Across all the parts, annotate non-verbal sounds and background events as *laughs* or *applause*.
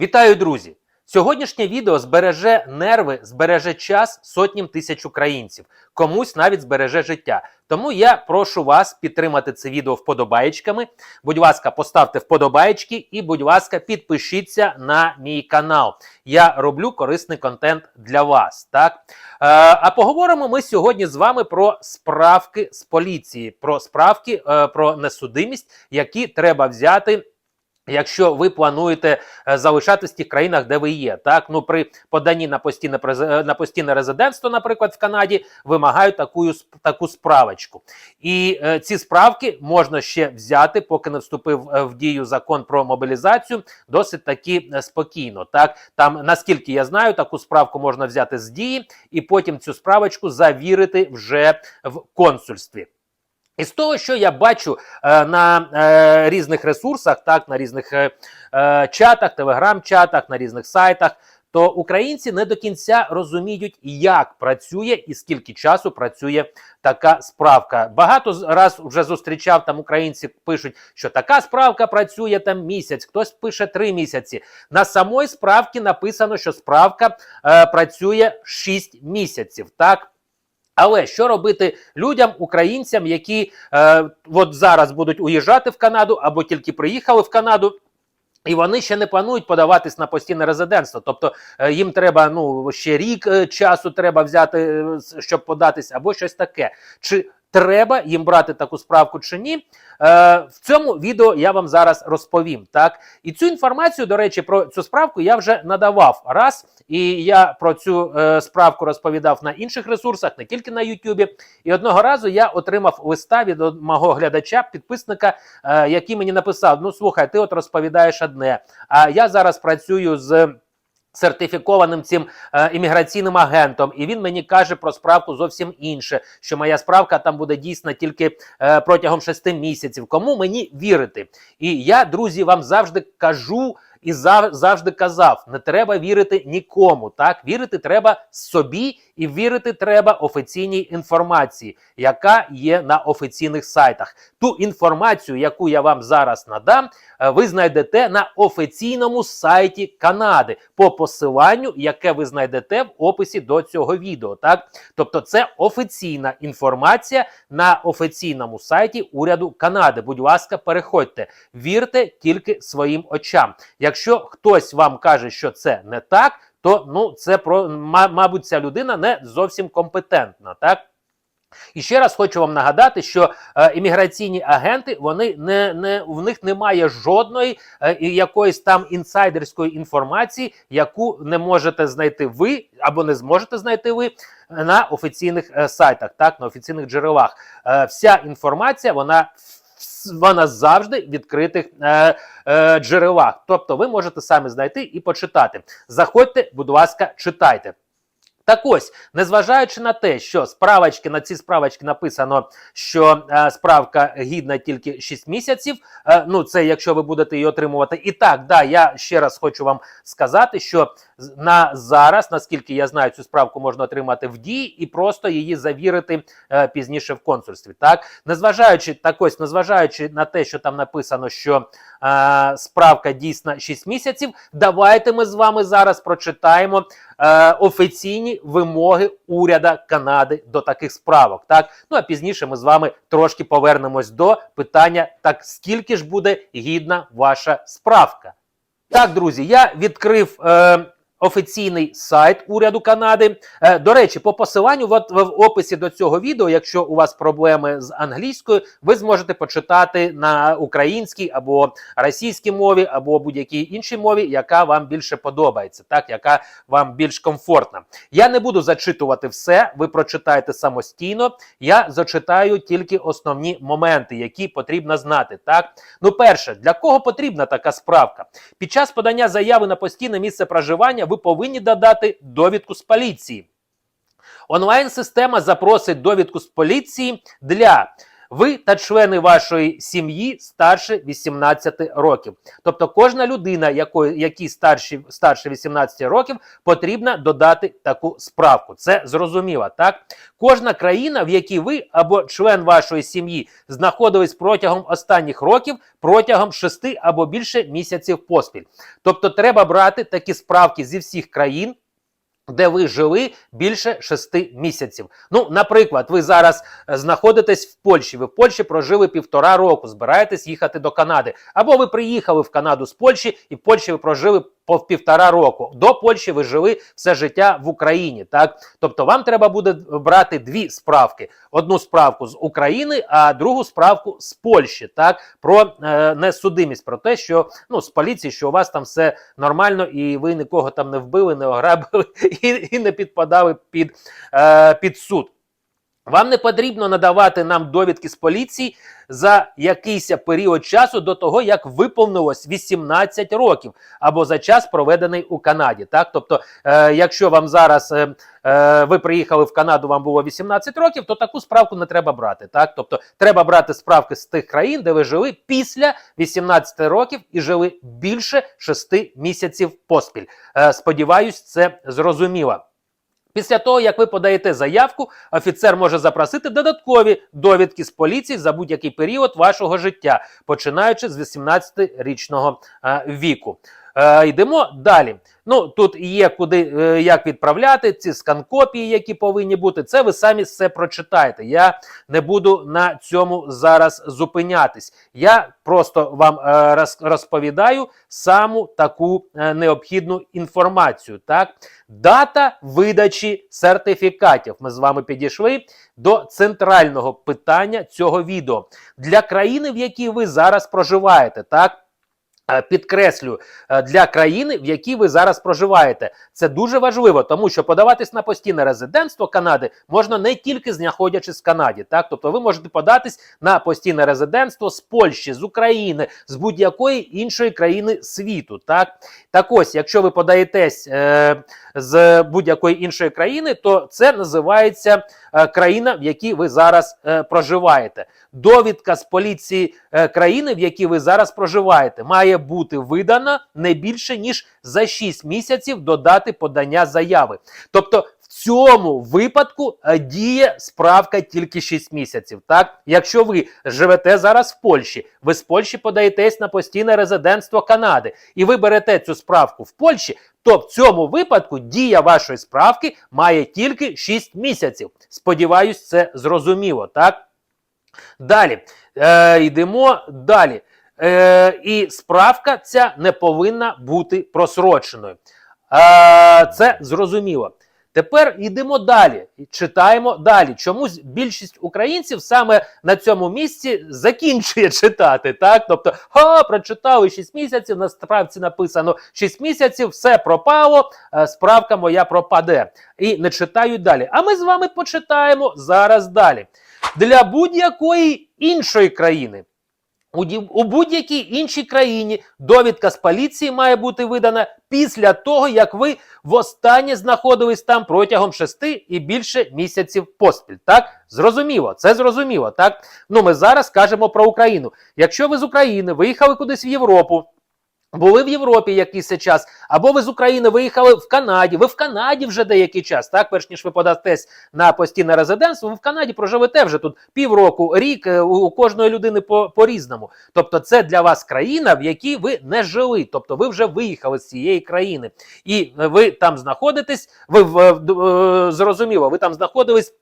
Вітаю, друзі! Сьогоднішнє відео збереже нерви, збереже час сотням тисяч українців, комусь навіть збереже життя. Тому я прошу вас підтримати це відео вподобаєчками. Будь ласка, поставте вподобаєчки і, будь ласка, підпишіться на мій канал. Я роблю корисний контент для вас. Так? Е, а поговоримо ми сьогодні з вами про справки з поліції, про справки е, про несудимість, які треба взяти. Якщо ви плануєте е, залишатись в тих країнах, де ви є, так ну при поданні на постійне е, на постійне резидентство, наприклад, в Канаді, вимагають таку таку справочку, і е, ці справки можна ще взяти, поки не вступив е, в дію закон про мобілізацію, досить таки спокійно. Так там, наскільки я знаю, таку справку можна взяти з дії і потім цю справочку завірити вже в консульстві. І з того, що я бачу е, на е, різних ресурсах, так, на різних е, е, чатах, телеграм-чатах, на різних сайтах, то українці не до кінця розуміють, як працює і скільки часу працює така справка. Багато раз вже зустрічав там українці, пишуть, що така справка працює там місяць, хтось пише три місяці. На самої справці написано, що справка е, працює 6 місяців. Так. Але що робити людям, українцям, які е, от зараз будуть уїжджати в Канаду або тільки приїхали в Канаду? І вони ще не планують подаватись на постійне резидентство. Тобто е, їм треба ну ще рік е, часу треба взяти, е, щоб податись, або щось таке. Чи треба їм брати таку справку чи ні? Е, в цьому відео я вам зараз розповім. Так і цю інформацію, до речі, про цю справку я вже надавав раз, і я про цю е, справку розповідав на інших ресурсах, не тільки на Ютубі. І одного разу я отримав листа від мого глядача, підписника, е, який мені написав: Ну слухай, ти от розповідаєш одне. А я зараз працюю з. Сертифікованим цим е, імміграційним агентом, і він мені каже про справку зовсім інше, що моя справка там буде дійсна тільки е, протягом шести місяців. Кому мені вірити? І я, друзі, вам завжди кажу і завжди казав: не треба вірити нікому. Так, вірити треба собі, і вірити треба офіційній інформації, яка є на офіційних сайтах. Ту інформацію, яку я вам зараз надам, е, ви знайдете на офіційному сайті Канади по посиланню, яке ви знайдете в описі до цього відео. Так, тобто, це офіційна інформація на офіційному сайті уряду Канади. Будь ласка, переходьте, вірте тільки своїм очам. Якщо хтось вам каже, що це не так, то ну це про ма- мабуть, ця людина не зовсім компетентна, так. І ще раз хочу вам нагадати, що е, імміграційні агенти вони не, не в них немає жодної е, якоїсь там інсайдерської інформації, яку не можете знайти ви або не зможете знайти ви на офіційних е, сайтах, так на офіційних джерелах. Е, вся інформація вона вона завжди в відкритих е, е, джерелах. Тобто ви можете самі знайти і почитати. Заходьте, будь ласка, читайте. Так ось, незважаючи на те, що справочки на ці справочки написано, що е, справка гідна тільки 6 місяців. Е, ну, це якщо ви будете її отримувати. І так, да, я ще раз хочу вам сказати, що на зараз, наскільки я знаю, цю справку можна отримати в дії і просто її завірити е, пізніше в консульстві. Так, незважаючи так ось, незважаючи на те, що там написано, що е, справка дійсна 6 місяців, давайте ми з вами зараз прочитаємо е, офіційні вимоги уряда Канади до таких справок. Так, ну а пізніше ми з вами трошки повернемось до питання: так скільки ж буде гідна ваша справка? Так, друзі, я відкрив. Е, Офіційний сайт уряду Канади. Е, до речі, по посиланню от, в описі до цього відео, якщо у вас проблеми з англійською, ви зможете почитати на українській або російській мові, або будь-якій іншій мові, яка вам більше подобається, так яка вам більш комфортна. Я не буду зачитувати все, ви прочитаєте самостійно. Я зачитаю тільки основні моменти, які потрібно знати. Так, ну перше, для кого потрібна така справка? Під час подання заяви на постійне місце проживання ви повинні додати довідку з поліції. Онлайн-система запросить довідку з поліції для ви та члени вашої сім'ї старше 18 років. Тобто кожна людина, якої, якій старші, старше 18 років, потрібно додати таку справку. Це зрозуміло, так? Кожна країна, в якій ви або член вашої сім'ї знаходились протягом останніх років, протягом 6 або більше місяців поспіль. Тобто треба брати такі справки зі всіх країн. Де ви жили більше шести місяців. Ну, наприклад, ви зараз е, знаходитесь в Польщі. Ви в Польщі прожили півтора року, збираєтесь їхати до Канади. Або ви приїхали в Канаду з Польщі, і в Польщі ви прожили по півтора року. До Польщі ви жили все життя в Україні. Так, тобто вам треба буде брати дві справки: одну справку з України, а другу справку з Польщі. Так, про е, несудимість, про те, що ну з поліції, що у вас там все нормально, і ви нікого там не вбили, не ограбили *laughs* і, і не підпадали під, е, під суд. Вам не потрібно надавати нам довідки з поліції за якийсь період часу до того, як виповнилось 18 років, або за час проведений у Канаді. Так, тобто, е, якщо вам зараз е, е, ви приїхали в Канаду, вам було 18 років, то таку справку не треба брати. Так, тобто, треба брати справки з тих країн, де ви жили після 18 років і жили більше 6 місяців поспіль. Е, сподіваюсь, це зрозуміло. Після того, як ви подаєте заявку, офіцер може запросити додаткові довідки з поліції за будь-який період вашого життя, починаючи з 18-річного е, віку. Е, йдемо далі. Ну тут є куди е, як відправляти ці скан-копії, які повинні бути. Це ви самі все прочитаєте. Я не буду на цьому зараз зупинятись. Я просто вам е, розповідаю саму таку необхідну інформацію. Так, дата видачі сертифікатів. Ми з вами підійшли до центрального питання цього відео для країни, в якій ви зараз проживаєте. Так. Е, Підкреслю е, для країни, в якій ви зараз проживаєте. Це дуже важливо, тому що подаватись на постійне резидентство Канади можна не тільки знаходячись в Канаді. Так, тобто ви можете податись на постійне резидентство з Польщі, з України, з будь-якої іншої країни світу. Так, так ось, якщо ви подаєтесь е, з будь-якої іншої країни, то це називається е, країна, в якій ви зараз е, проживаєте. Довідка з поліції е, країни, в якій ви зараз проживаєте, має бути видана не більше ніж за 6 місяців до дати подання заяви. Тобто в цьому випадку е, діє справка тільки 6 місяців. Так, якщо ви живете зараз в Польщі, ви з Польщі подаєтесь на постійне резидентство Канади, і ви берете цю справку в Польщі, то в цьому випадку дія вашої справки має тільки 6 місяців. Сподіваюсь, це зрозуміло, так? Далі е, йдемо далі. Е, і справка ця не повинна бути просроченою. Е, це зрозуміло. Тепер йдемо далі читаємо далі. Чомусь більшість українців саме на цьому місці закінчує *laughs* читати. Так, тобто, ха, прочитали 6 місяців. На справці написано 6 місяців, все пропало. е, Справка моя пропаде. І не читають далі. А ми з вами почитаємо зараз далі. Для будь-якої іншої країни. У, будь-якій іншій країні довідка з поліції має бути видана після того, як ви востаннє знаходились там протягом шести і більше місяців поспіль. Так, зрозуміло, це зрозуміло. Так, ну ми зараз кажемо про Україну. Якщо ви з України виїхали кудись в Європу. Були в Європі якийсь час, або ви з України виїхали в Канаді. Ви в Канаді вже деякий час, так перш ніж ви подастесь на постійне резидентство, ви в Канаді проживете вже тут півроку, рік е, у кожної людини по, по-різному. Тобто, це для вас країна, в якій ви не жили. Тобто, ви вже виїхали з цієї країни, і е, ви там знаходитесь. Ви в, е, зрозуміло, ви там знаходились.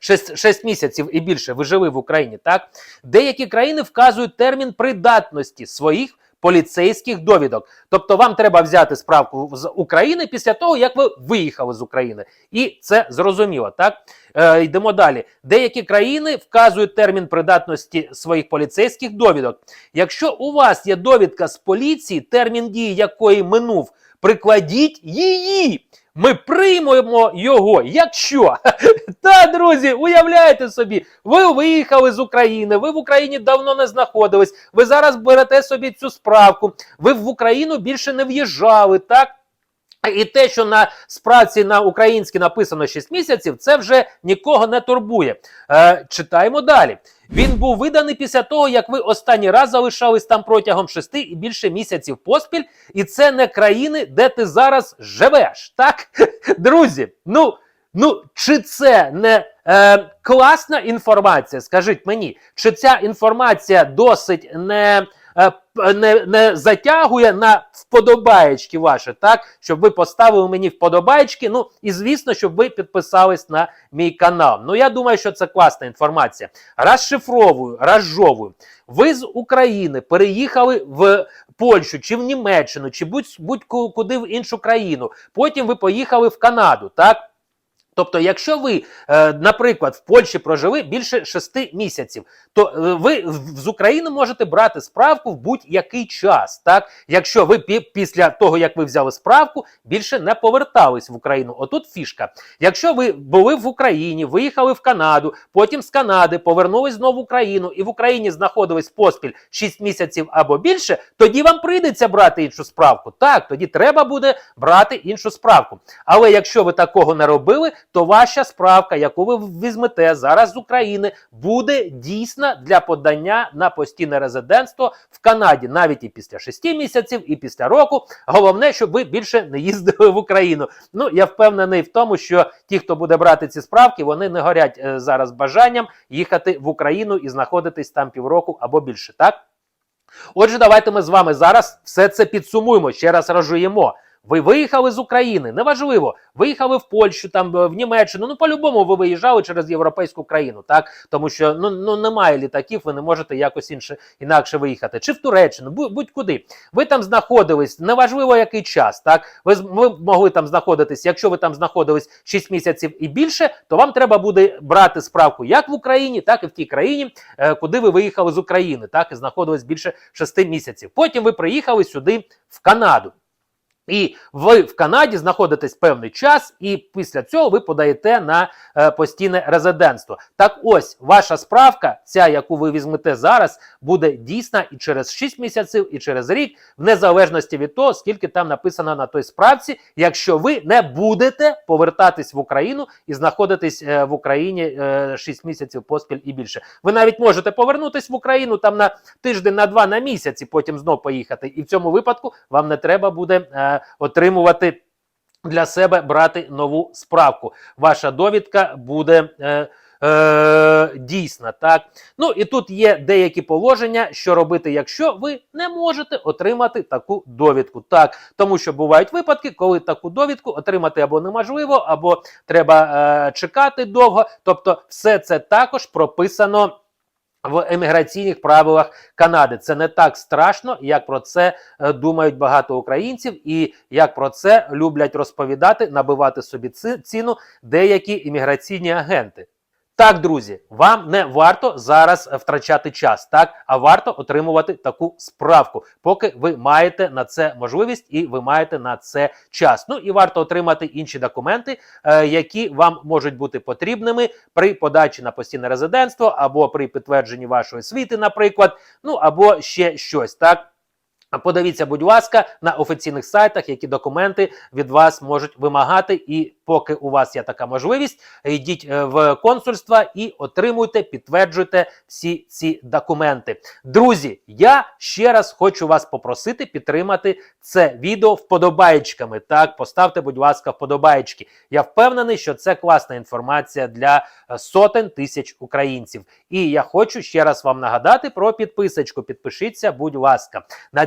6, 6 місяців і більше ви жили в Україні, так? Деякі країни вказують термін придатності своїх поліцейських довідок. Тобто вам треба взяти справку з України після того, як ви виїхали з України. І це зрозуміло, так? Е, йдемо далі. Деякі країни вказують термін придатності своїх поліцейських довідок. Якщо у вас є довідка з поліції, термін дії якої минув, прикладіть її. Ми приймемо його. Якщо *laughs* та друзі, уявляєте собі, ви виїхали з України, ви в Україні давно не знаходились. Ви зараз берете собі цю справку. Ви в Україну більше не в'їжджали, так? І те, що на справці на українській написано 6 місяців, це вже нікого не турбує. Е, читаємо далі. Він був виданий після того, як ви останній раз залишались там протягом шести і більше місяців поспіль, і це не країни, де ти зараз живеш. Так, *laughs* друзі, ну. Ну, чи це не е, класна інформація? Скажіть мені, чи ця інформація досить не, е, не, не затягує на вподобаєчки ваші, так? Щоб ви поставили мені вподобаєчки. Ну і звісно, щоб ви підписались на мій канал. Ну я думаю, що це класна інформація. Розшифровую, розжовую. Ви з України переїхали в Польщу чи в Німеччину, чи будь- будь-куди в іншу країну. Потім ви поїхали в Канаду, так? Тобто, якщо ви, е, наприклад, в Польщі прожили більше шести місяців, то е, ви з України можете брати справку в будь-який час. Так, якщо ви після того, як ви взяли справку, більше не повертались в Україну. Отут фішка. Якщо ви були в Україні, виїхали в Канаду, потім з Канади повернулись знову в Україну і в Україні знаходились поспіль 6 місяців або більше, тоді вам прийдеться брати іншу справку. Так, тоді треба буде брати іншу справку. Але якщо ви такого не робили, то ваша справка, яку ви візьмете зараз з України, буде дійсна для подання на постійне резидентство в Канаді, навіть і після 6 місяців, і після року. Головне, щоб ви більше не їздили в Україну. Ну я впевнений в тому, що ті, хто буде брати ці справки, вони не горять е, зараз бажанням їхати в Україну і знаходитись там півроку або більше. Так. Отже, давайте ми з вами зараз все це підсумуємо, ще раз розжуємо. Ви виїхали з України, неважливо, виїхали в Польщу, там е, в Німеччину. Ну, по-любому, ви виїжджали через європейську країну, так тому що ну, ну немає літаків, ви не можете якось інше інакше виїхати. Чи в Туреччину, будь- будь-куди. Ви там знаходились, неважливо який час. Так, ви, ви могли там знаходитись. Якщо ви там знаходились 6 місяців і більше, то вам треба буде брати справку як в Україні, так і в тій країні, е, куди ви виїхали з України, так і знаходились більше 6 місяців. Потім ви приїхали сюди в Канаду. І ви в Канаді знаходитесь певний час, і після цього ви подаєте на е, постійне резидентство. Так ось ваша справка, ця, яку ви візьмете зараз, буде дійсна і через 6 місяців, і через рік, в незалежності від того, скільки там написано на той справці, якщо ви не будете повертатись в Україну і знаходитись е, в Україні е, 6 місяців поспіль і більше. Ви навіть можете повернутись в Україну там на тиждень, на два, на місяць, і потім знов поїхати. І в цьому випадку вам не треба буде е, отримувати для себе брати нову справку. Ваша довідка буде. Е, Е, дійсна, так. Ну і тут є деякі положення, що робити, якщо ви не можете отримати таку довідку. Так, тому що бувають випадки, коли таку довідку отримати або неможливо, або треба е, чекати довго. Тобто, все це також прописано в еміграційних правилах Канади. Це не так страшно, як про це е, думають багато українців, і як про це люблять розповідати, набивати собі ціну деякі імміграційні агенти. Так, друзі, вам не варто зараз е, втрачати час, так а варто отримувати таку справку, поки ви маєте на це можливість і ви маєте на це час. Ну і варто отримати інші документи, е, які вам можуть бути потрібними при подачі на постійне резидентство або при підтвердженні вашої освіти, наприклад, ну або ще щось так. Подивіться, будь ласка, на офіційних сайтах, які документи від вас можуть вимагати. І поки у вас є така можливість, йдіть е, в консульства і отримуйте, підтверджуйте всі ці документи. Друзі, я ще раз хочу вас попросити підтримати це відео вподобаєчками. Так, поставте, будь ласка, вподобаєчки. Я впевнений, що це класна інформація для е, сотень тисяч українців. І я хочу ще раз вам нагадати про підписочку. Підпишіться, будь ласка. На